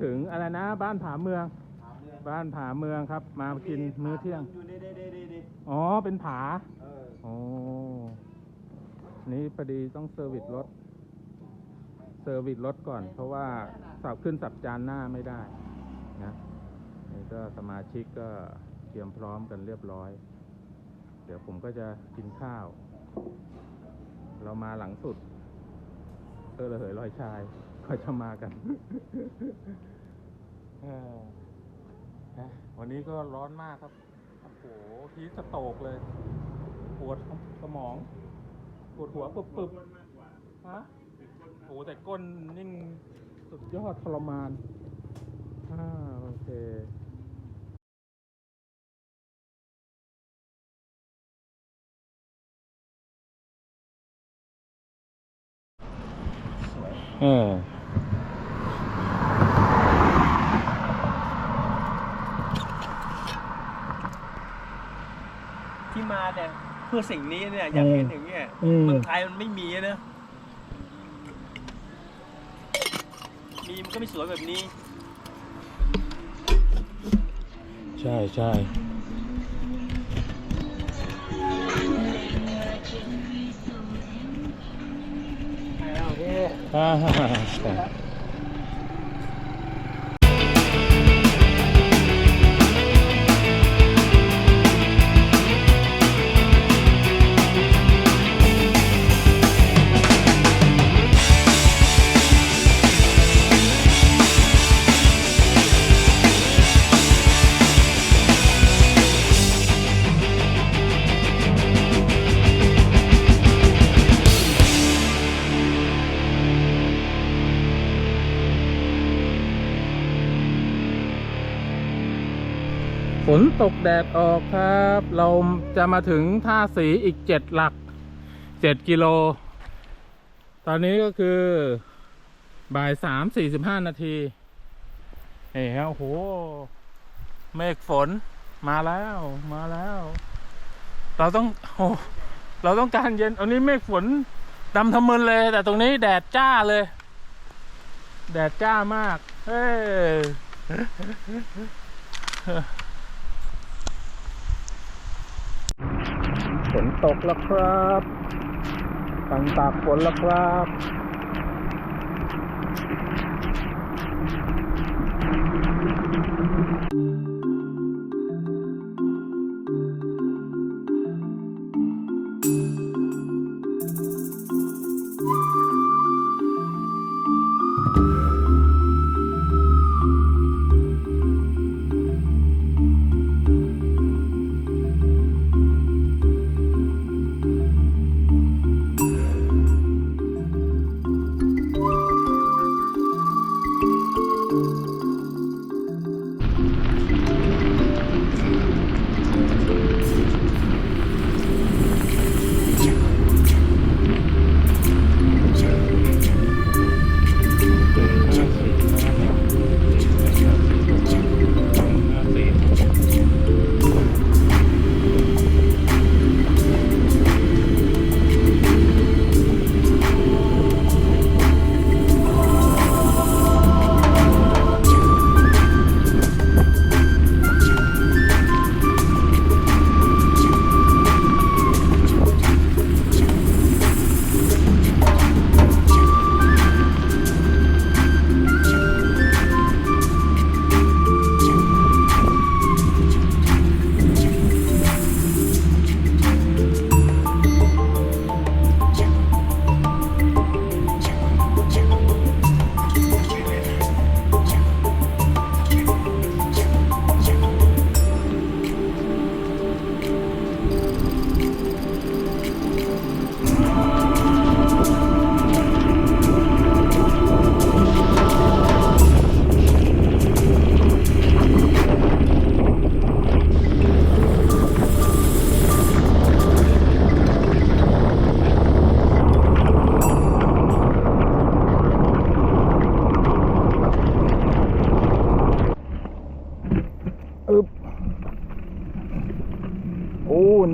เรามาถึงอะไรนะ บ้านผาเมืองถามเรื่อง บ้านผาเมืองครับ มากินมื้อเที่ยง อยู่นี่นี่นี่นี่นี่อ๋อ เป็นผาเออโอ้นี่พอดีต้องเซอร์วิสรถ เซอร์วิสรถก่อน เพราะว่าสับขึ้นสับจานหน้าไม่ได้นะนี่ก็สมาชิกก็เตรียมพร้อมกันเรียบร้อย เดี๋ยวผมก็จะกินข้าว เรามาหลังสุดเออระเหยลอยชายก็จะมากันเออนะ วันนี้ก็ร้อนมากครับ โอ้โหทีสโตกเลย ปวดสมอง ปวดหัวปึบปึบฮะโอ้แต่ก้นยิ่งสุดยอดทรมานอ่าโอเคเออ ที่มา เนี่ยเพื่อสิ่งนี้เนี่ยอยากเห็นอย่างเงี้ยอืมเมืองไทยมันไม่มีนะมีมันก็ไม่สวยแบบนี้ใช่ใช่ อ่า นตกแดดออกครับ เราจะมาถึงท่าสีอีกเจ็ดหลักเจ็ดกิโล ตอนนี้ก็คือบ่ายสามสี่สิบห้านาทีเฮ้ยโอ้โห เมฆฝนมาแล้วมาแล้ว เราต้องโอ้เราต้องการเย็นอันนี้เมฆฝนดำทะมึนเลย แต่ตรงนี้แดดจ้าเลย แดดจ้ามาก เฮ้ย ฝนตกแล้วครับตังตากฝนแล้วครับ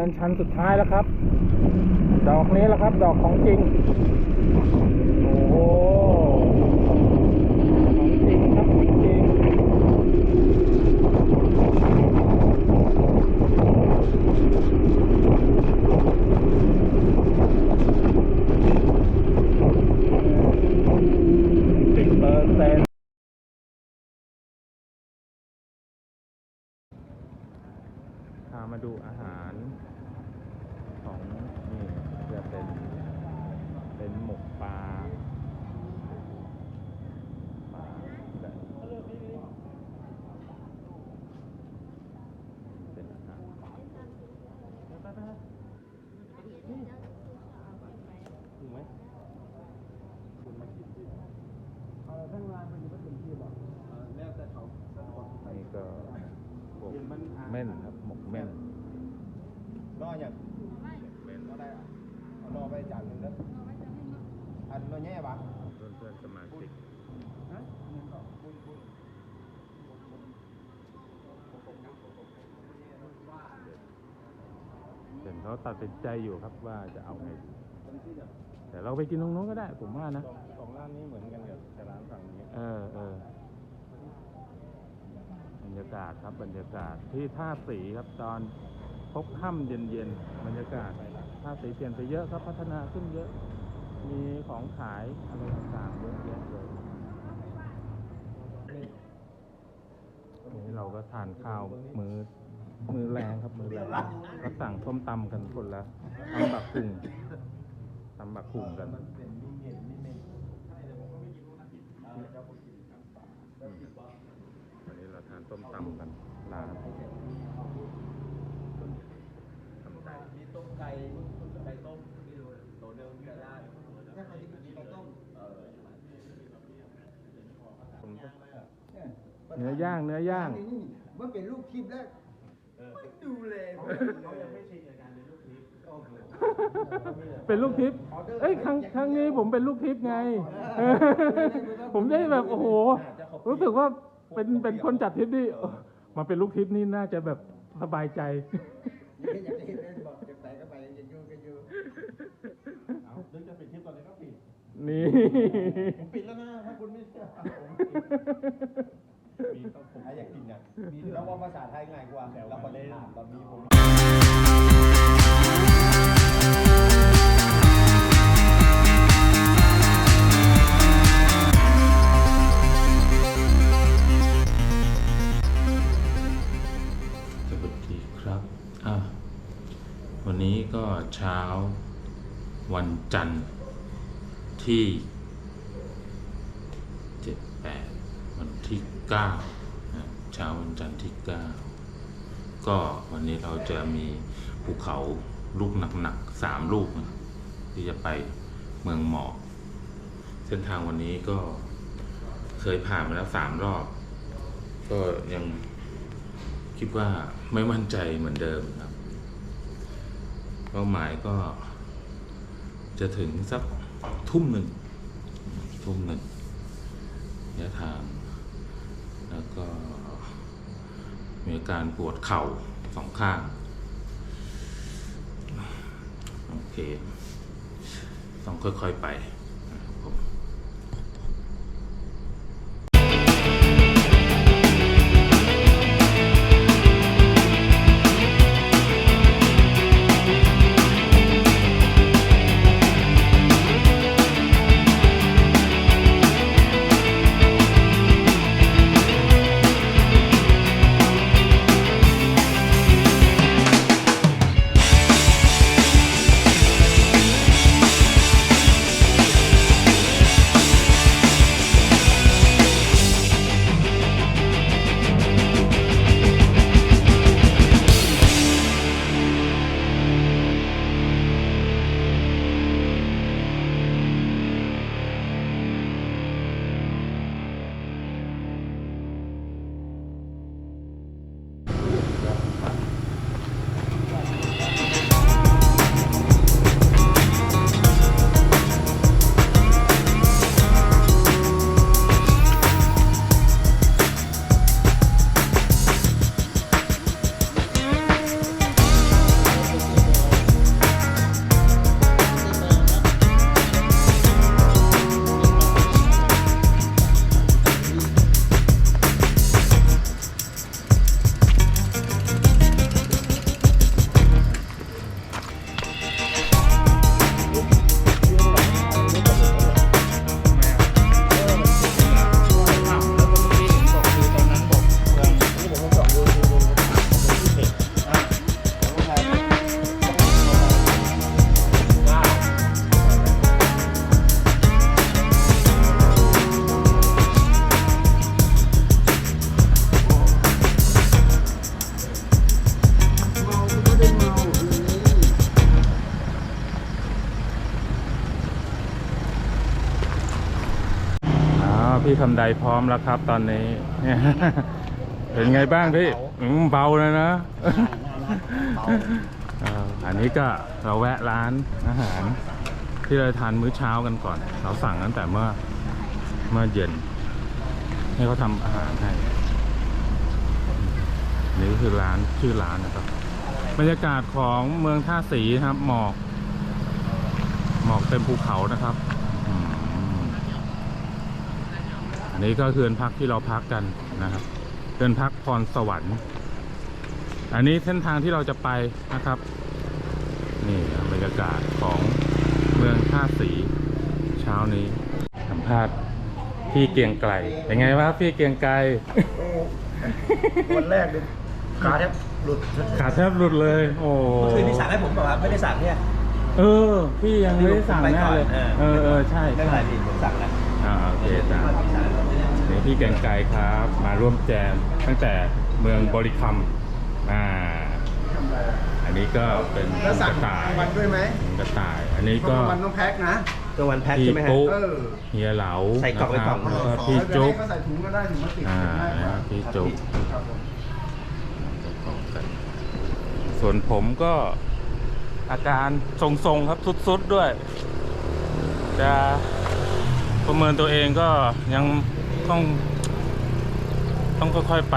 นินชันสุดท้ายแล้วครับ ดอกนี้แหละครับ ดอกของจริง โอ้โหของจริงครับของจริงสิบเปอร์เต์พามาดูอาหาร เห็นเขาตัดสินใจอยู่ครับว่าจะเอาไงแต่เราไปกินตรงนู้นก็ได้ ผมว่านะสองสองร้านนี้เหมือนกันกับแต่ร้านฝั่งนี้เออเออบรรยากาศครับบรรยากาศที่ท่าสีครับตอนพบค่ำเย็นๆบรรยากาศท่าสีเปลี่ยนไปเยอะครับพัฒนาขึ้นเยอะ มีของขายอะไรต่างๆเยอะแยะเลยนี่เราก็ทานข้าวมือ มือแรงครับมือแรงก็สั่งส้มตำกันคนละตำบักหุ่งตำบักหุ่งกันวันนี้เราทานต้มตำกันร้านทำใจมีต้มไก่ไก่ต้มมีตัวเดิมไก่ลาดถ้าใครที่กินไก่ต้มเนื้อย่างเนื้อย่างนี่มันเป็นลูกคลิปแล้ว ดูแลเขายังไม่ชินกับการเป็นลูกทีมเป็นลูกทิพย์เอ้ยครั้งครั้งนี้ผมเป็นลูกทิพย์ไงเออผมได้แบบโอ้โห รู้สึกว่าเป็นเป็นคนจัดทริปนี่เออมาเป็นลูกทิพย์นี่น่าจะแบบสบายใจอยากจะเห็นเลยบอกจะไปก็ไปจะอยู่ก็อยู่เอาเรื่องจะปิดคลิปตอนนี้ก็ปิดนี่ผมปิดแล้วนะถ้าคุณไม่เชื่อผม มีต้องผมอยากกินนะเราว่าภาษาไทยง่ายกว่าเราคนเล่นตอนนี้ผมสวัสดีครับอะวันนี้ก็เช้าวันจันทร์ที่ 9เช้าวันจันทร์ที่ 9 ก็วันนี้เราจะมีภูเขาลูกหนักๆสามลูกนะที่จะไปเมืองหมอกเส้นทางวันนี้ก็เคยผ่านมาแล้วสามรอบ ก็ยังคิดว่าไม่มั่นใจเหมือนเดิมครับเป้าหมายก็จะถึงสักทุ่มหนึ่งทุ่มหนึ่งระยะทาง แล้วก็มีอาการปวดเข่าสองข้าง โอเค ต้องค่อยๆไป พี่คำใดพร้อมแล้วครับตอนนี้ เป็นไงบ้างพี่อืมเบาเลยนะเอ่ออันนี้ก็เราแวะร้านอาหาร ที่เราทานมื้อเช้ากันก่อน เราสั่งตั้งแต่เมื่อเมื่อเย็น ให้เขาทำอาหารให้นี่ก็คือร้านชื่อร้านนะครับ บรรยากาศของเมืองท่าสีนะครับ หมอก หมอกเต็มภูเขานะครับอืมอั นนี้ก็คือเรือนพักที่เราพักกันนะครับเรือนพักพรสวรรค์ อันนี้เส้นทางที่เราจะไปนะครับ นี่บรรยากาศของเมืองท่าสีเช้านี้สัมภาษณ์พี่เกรียงไกลเป็นไงวะพี่เกรียงไกลวันแรกเลยขาแทบหลุดขาแทบหลุดเลย โอ้เมื่อคืนนี้สั่งให้ผมเปล่าครับไม่ได้สั่งเนี่ยเออ พี่ยังไม่ได้สั่งแน่เลย เออเออใช่ไม่เป็นไรพี่ผมสั่งแล้วอ่าโอ เคจ้ะนี่พี่เกรียงไกลครับ มาร่วมแจมตั้งแต่เมืองบริคัมอ่าอันนี้ก็เป็นแล้วสั่งกระต่ายวันด้วยไหมกระต่าย อันนี้เพก็ราะวันต้องแพ็คนะกลางวันแพ็คพี่ใช่ไหมฮะ ปุ๊เออเฮียเหลาใส่กล่องไว้นะครับกล่องแล้วก็พี่จุ๊บก็ใส่ถุงก็ได้ถุงพลาสติกอ่าได้พี่จุ๊บครับผมส่วนผมก็อาการทรงๆครับสุดๆด้วย จะ ประเมินตัวเองก็ยังต้อง ต้องค่อยๆไป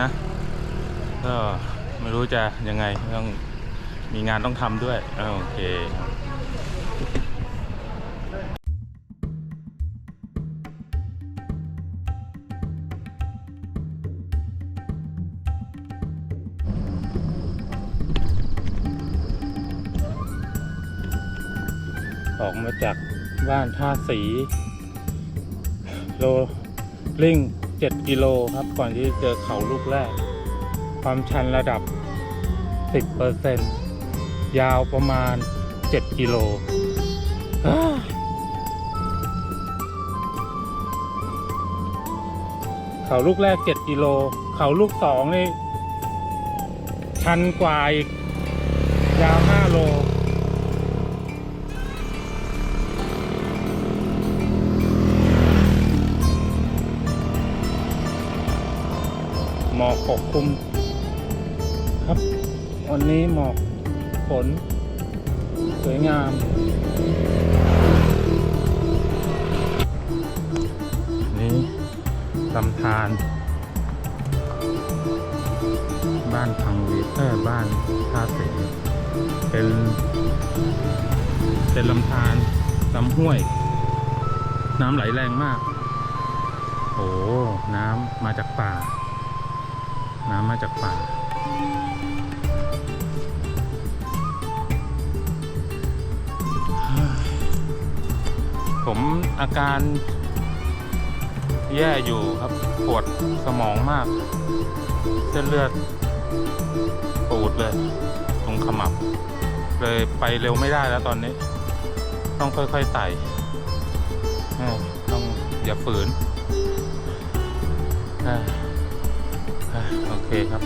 นะก็ไม่รู้จะยังไงต้องมีงานต้องทำด้วยโอเคออกมาจาก บ้านท่าสี โลลิ่ง 7 กิโลครับ ก่อนที่จะเจอเขาลูกแรก ความชันระดับ 10%ยาวประมาณ 7 กิโลเขาลูกแรก 7 กิโล เขาลูกสองนี่ ชันกว่าอีก ยาว 5 โล มอกปกคลุมครับ วันนี้หมอกฝนสวยงาม นี่ลำธารบ้านพังวีเออบ้านท่าเสเป็นเป็นลำธารลำห้วย น้ำไหลแรงมาก โอ้ น้ำมาจากป่า น้ำมาจากป่าผมอาการแย่อยู่ครับปวดสมองมาก เส้นเลือดปูดเลย ตรงขมับ เลยไปเร็วไม่ได้แล้วตอนนี้ ต้องค่อยๆไต่ต้องอย่าฝืนเอออะ โอเคครับ